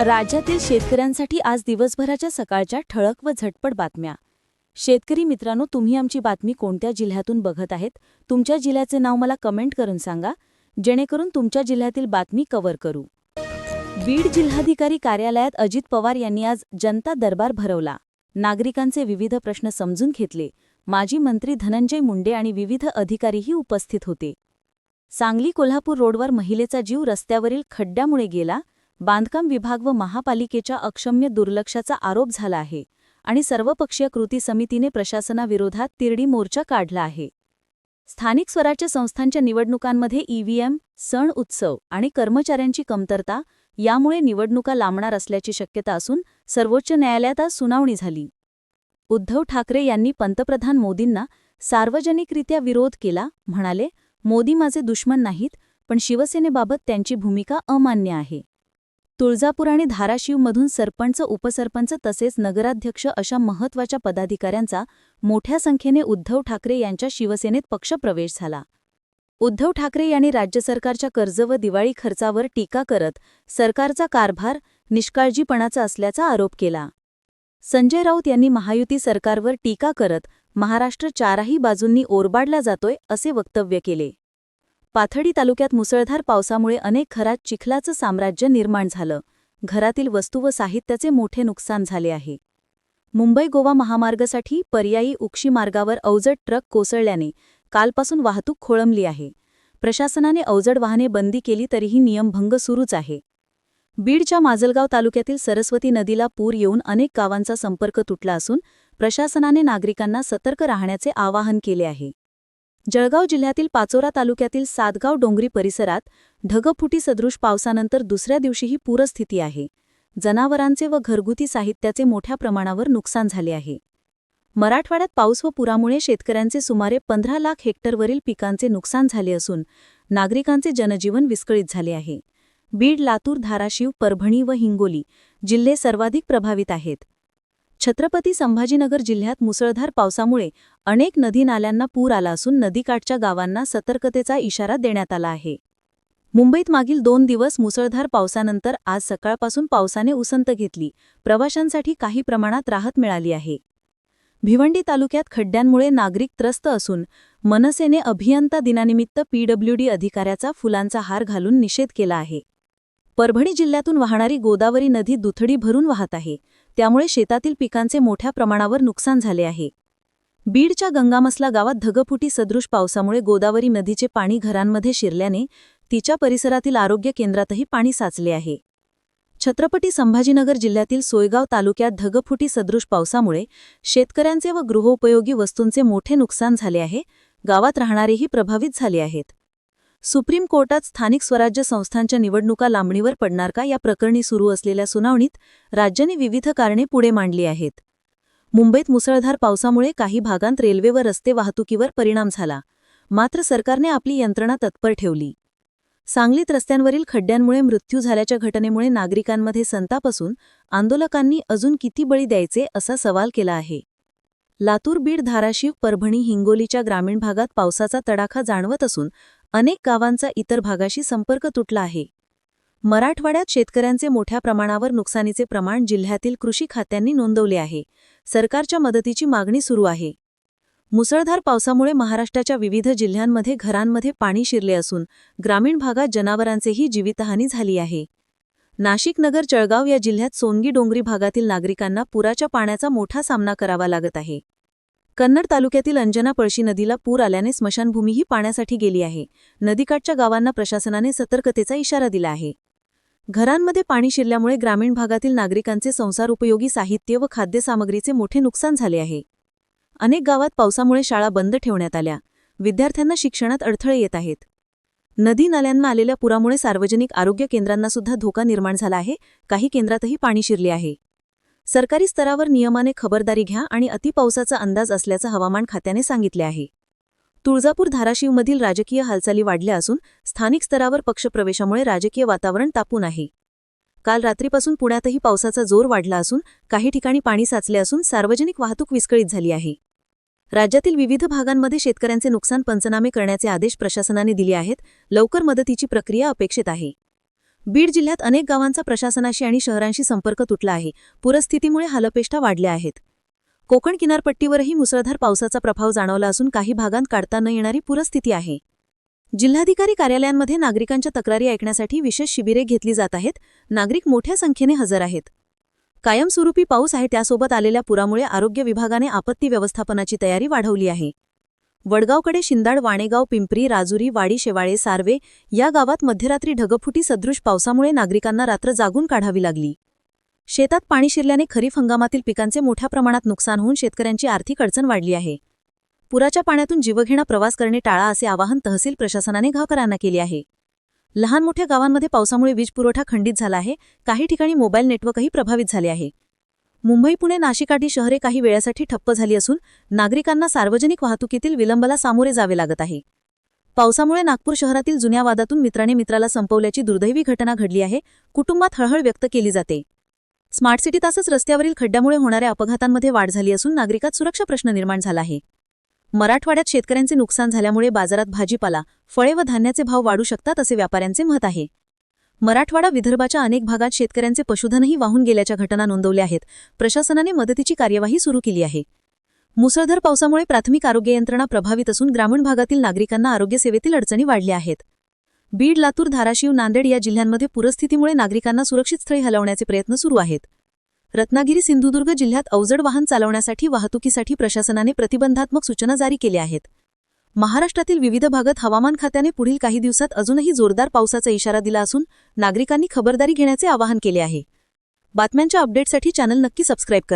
राज्यातील शेतकऱ्यांसाठी आज दिवसभराच्या सकाळच्या ठळक व झटपट बातम्या. शेतकरी मित्रांनो तुम्ही आमची बातमी कोणत्या जिल्ह्यातून बघत आहेत? तुमच्या जिल्ह्याचे नाव मला कमेंट करून सांगा. जेणेकरून तुमच्या जिल्ह्यातील बातमी कव्हर करू. बीड जिल्हाधिकारी कार्यालयात अजित पवार यांनी आज जनता दरबार भरवला. नागरिकांचे विविध प्रश्न समजून घेतले. माजी मंत्री धनंजय मुंडे आणि विविध अधिकारीही उपस्थित होते. सांगली कोल्हापूर रोडवर महिलेचा जीव रस्त्यावरील खड्ड्यामुळे गेला. बांधकाम विभाग व महापालिकेच्या अक्षम्य दुर्लक्षाचा आरोप झाला आहे आणि सर्वपक्षीय कृती समितीने प्रशासनाविरोधात तिरडी मोर्चा काढला आहे. स्थानिक स्वराज्य संस्थांच्या निवडणुकांमध्ये ईव्हीएम सण उत्सव आणि कर्मचाऱ्यांची कमतरता यामुळे निवडणुका लांबणार असल्याची शक्यता असून सर्वोच्च न्यायालयात आज सुनावणी झाली. उद्धव ठाकरे यांनी पंतप्रधान मोदींना सार्वजनिकरित्या विरोध केला म्हणाले मोदी माझे दुश्मन नाहीत पण शिवसेनेबाबत त्यांची भूमिका अमान्य आहे. तुळजापूर आणि धाराशिवमधून सरपंच उपसरपंच तसेच नगराध्यक्ष अशा महत्त्वाच्या पदाधिकाऱ्यांचा मोठ्या संख्येने उद्धव ठाकरे यांच्या शिवसेनेत पक्षप्रवेश झाला. उद्धव ठाकरे यांनी राज्य सरकारच्या कर्ज व दिवाळी खर्चावर टीका करत सरकारचा कारभार निष्काळजीपणाचा असल्याचा आरोप केला. संजय राऊत यांनी महायुती सरकारवर टीका करत महाराष्ट्र चारही बाजूंनी ओरबाडला जातोय असे वक्तव्य केले. पाथडी तालुक्यात मुसळधार पावसामुळे अनेक घरात चिखलाचं साम्राज्य निर्माण झालं. घरातील वस्तू व साहित्याचे मोठे नुकसान झाले आहे. मुंबई गोवा महामार्गासाठी पर्यायी उक्षी मार्गावर अवजड ट्रक कोसळल्याने कालपासून वाहतूक खोळंबली आहे. प्रशासनाने अवजड वाहने बंदी केली तरीही नियमभंग सुरूच आहे. बीडच्या माजलगाव तालुक्यातील सरस्वती नदीला पूर येऊन अनेक गावांचा संपर्क तुटला असून प्रशासनाने नागरिकांना सतर्क राहण्याचे आवाहन केले आहे. जळगाव जिल्ह्यातील पाचोरा तालुक्यातील सातगाव डोंगरी परिसरात ढगफुटी सदृश पावसानंतर दुसऱ्या दिवशीही पूरस्थिती आहे. जनावरांचे व घरगुती साहित्याचे मोठ्या प्रमाणावर नुकसान झाले आहे. मराठवाड्यात पाऊस व पुरामुळे शेतकऱ्यांचे सुमारे पंधरा लाख हेक्टरवरील पिकांचे नुकसान झाले असून नागरिकांचे जनजीवन विस्कळीत झाले आहे. बीड लातूर धाराशिव परभणी व हिंगोली जिल्हे सर्वाधिक प्रभावित आहेत. छत्रपती संभाजीनगर जिल्ह्यात मुसळधार पावसामुळे अनेक नदी नाल्यांना पूर आला असून नदीकाठच्या गावांना सतर्कतेचा इशारा देण्यात आला आहे. मुंबईत मागील दोन दिवस मुसळधार पावसानंतर आज सकाळपासून पावसाने उसंत घेतली. प्रवाशांसाठी काही प्रमाणात राहत मिळाली आहे. भिवंडी तालुक्यात खड्ड्यांमुळे नागरिक त्रस्त असून मनसेने अभियंता दिनानिमित्त पीडब्ल्यूडी अधिकाऱ्याचा फुलांचा हार घालून निषेध केला आहे. परभणी जिल्ह्यातून वाहणारी गोदावरी नदी दुथडी भरून वाहत आहे. त्यामुळे शेतातील पिकांचे मोठ्या प्रमाणावर नुकसान झाले आहे. बीडच्या गंगामसला गावात धगफुटी सदृश पावसामुळे गोदावरी नदीचे पाणी घरांमध्ये शिरल्याने तिच्या परिसरातील आरोग्य केंद्रातही पाणी साचले आहे. छत्रपती संभाजीनगर जिल्ह्यातील सोयगाव तालुक्यात धगफुटी सदृश पावसामुळे शेतकऱ्यांचे व गृहोपयोगी वस्तूंचे मोठे नुकसान झाले आहे. गावात राहणारेही प्रभावित झाले आहेत. सुप्रीम कोर्टात स्थानिक स्वराज्य संस्थांच्या निवडणुका लांबणीवर पडणार का? या प्रकरणी सुरू असलेल्या सुनावणीत राज्याने विविध कारणे पुढे मांडली आहेत. मुंबईत मुसळधार पावसामुळे काही भागांत रेल्वे व रस्ते वाहतुकीवर परिणाम झाला. मात्र सरकारने आपली यंत्रणा तत्पर ठेवली. सांगलीत रस्त्यांवरील खड्ड्यांमुळे मृत्यू झाल्याच्या घटनेमुळे नागरिकांमध्ये संताप असून आंदोलकांनी अजून किती बळी द्यायचे असा सवाल केला आहे. लातूर बीड धाराशिव परभणी हिंगोलीच्या ग्रामीण भागात पावसाचा तडाखा जाणवत असून अनेक गावांचा इतर भागाशी संपर्क तुटला आहे. मराठवाड्यात शेतकऱ्यांचे मोठ्या प्रमाणावर नुकसानीचे प्रमाण जिल्ह्यातील कृषी खात्यांनी नोंदवले आहे. सरकारच्या मदतीची मागणी सुरू आहे. मुसळधार पावसामुळे महाराष्ट्राच्या विविध जिल्ह्यांमध्ये घरांमध्ये पाणी शिरले असून ग्रामीण भागात जनावरांचेही जीवितहानी झाली आहे. नाशिक नगर जळगाव या जिल्ह्यात सोनगी डोंगरी भागातील नागरिकांना पुराच्या पाण्याचा मोठा सामना करावा लागत आहे. कन्नड तालुक्यातील अंजना पळशी नदीला पूर आल्याने स्मशानभूमीही पाण्यासाठी गेली आहे. नदीकाठच्या गावांना प्रशासनाने सतर्कतेचा इशारा दिला आहे. घरांमध्ये पाणी शिरल्यामुळे ग्रामीण भागातील नागरिकांचे संसार उपयोगी साहित्य व खाद्यसामग्रीचे मोठे नुकसान झाले आहे. अनेक गावात पावसामुळे शाळा बंद ठेवण्यात आल्या. विद्यार्थ्यांना शिक्षणात अडथळे येत आहेत. नदी नाल्यांना आलेल्या पुरामुळे सार्वजनिक आरोग्य केंद्रांना सुद्धा धोका निर्माण झाला आहे. काही केंद्रातही पाणी शिरले आहे. सरकारी स्तरावर नियमाने खबरदारी घ्या आणि अतिपावसाचा अंदाज असल्याचं हवामान खात्याने सांगितले आहे. तुळजापूर धाराशिवमधील राजकीय हालचाली वाढल्या असून स्थानिक स्तरावर पक्षप्रवेशामुळे राजकीय वातावरण तापून आहे. काल रात्रीपासून पुण्यातही पावसाचा जोर वाढला असून काही ठिकाणी पाणी साचले असून सार्वजनिक वाहतूक विस्कळीत झाली आहे. राज्यातील विविध भागांमध्ये शेतकऱ्यांचे नुकसान पंचनामे करण्याचे आदेश प्रशासनाने दिले आहेत. लवकर मदतीची प्रक्रिया अपेक्षित आहे. बीड जिल्ह्यात अनेक गावांचा प्रशासनाशी आणि शहरांशी संपर्क तुटला आहे. पूरस्थितीमुळे हालपेष्टा वाढल्या आहेत. कोकण किनारपट्टीवरही मुसळधार पावसाचा प्रभाव जाणवला असून काही भागांत काढता न येणारी पूरस्थिती आहे. जिल्हाधिकारी कार्यालयांमध्ये नागरिकांच्या तक्रारी ऐकण्यासाठी विशेष शिबिरे घेतली जात आहेत. नागरिक मोठ्या संख्येने हजर आहेत. कायमस्वरूपी पाऊस आहे त्यासोबत आलेल्या पुरामुळे आरोग्य विभागाने आपत्ती व्यवस्थापनाची तयारी वाढवली आहे. वडगावकडे शिंदाड वाणेगाव पिंपरी राजुरी वाडी शेवाळे सार्वे या गावात मध्यरात्री ढगफुटी सदृश पावसामुळे नागरिकांना रात्र जागून काढावी लागली. शेतात पाणी शिरल्याने खरीप हंगामातील पिकांचे मोठ्या प्रमाणात नुकसान होऊन शेतकऱ्यांची आर्थिक अडचण वाढली आहे. पुराच्या पाण्यातून जीवघेणा प्रवास करणे टाळा असे आवाहन तहसील प्रशासनाने गावकऱ्यांना केले आहे. लहान मोठ्या गावांमध्ये पावसामुळे वीज पुरवठा खंडित झाला आहे. काही ठिकाणी मोबाईल नेटवर्कही प्रभावित झाले आहे. मुंबई पुणे नाशिकाठी शहरे काही वेळासाठी ठप्प झाली असून नागरिकांना सार्वजनिक वाहतुकीतील विलंबाला सामोरे जावे लागत आहे. पावसामुळे नागपूर शहरातील जुन्या वादातून मित्राने मित्राला संपवल्याची दुर्दैवी घटना घडली आहे कुटुंबात हळहळ व्यक्त केली जाते. स्मार्ट सिटी तासच रस्त्यावरील खड्ड्यामुळे होणाऱ्या अपघातांमध्ये वाढ झाली असून नागरिकात सुरक्षा प्रश्न निर्माण झाला आहे. मराठवाड्यात शेतकऱ्यांचे नुकसान झाल्यामुळे बाजारात भाजीपाला फळे व धान्याचे भाव वाढू शकतात असे व्यापाऱ्यांचे मत आहे. मराठवाडा विदर्भाच्या अनेक भागात शेतकऱ्यांचे पशुधनही वाहून गेल्याच्या घटना नोंदवल्या आहेत. प्रशासनाने मदतीची कार्यवाही सुरू केली आहे. मुसळधार पावसामुळे प्राथमिक आरोग्य यंत्रणा प्रभावित असून ग्रामीण भागातील नागरिकांना आरोग्यसेवेतील अडचणी वाढल्या आहेत. बीड लातूर धाराशिव नांदेड या जिल्ह्यांमध्ये पूरस्थितीमुळे नागरिकांना सुरक्षित स्थळी हलवण्याचे प्रयत्न सुरू आहेत. रत्नागिरी सिंधुदुर्ग जिल्ह्यात अवजड वाहन चालवण्यासाठी वाहतुकीसाठी प्रशासनाने प्रतिबंधात्मक सूचना जारी केल्या आहेत. महाराष्ट्रातील विविध भागात हवामान खात्याने पुढील काही दिवसात अजूनही जोरदार पावसाचा इशारा दिला असून नागरिकांनी खबरदारी घेण्याचे आवाहन केले आहे. बातम्यांच्या अपडेटसाठी चॅनल नक्की सबस्क्राईब करा.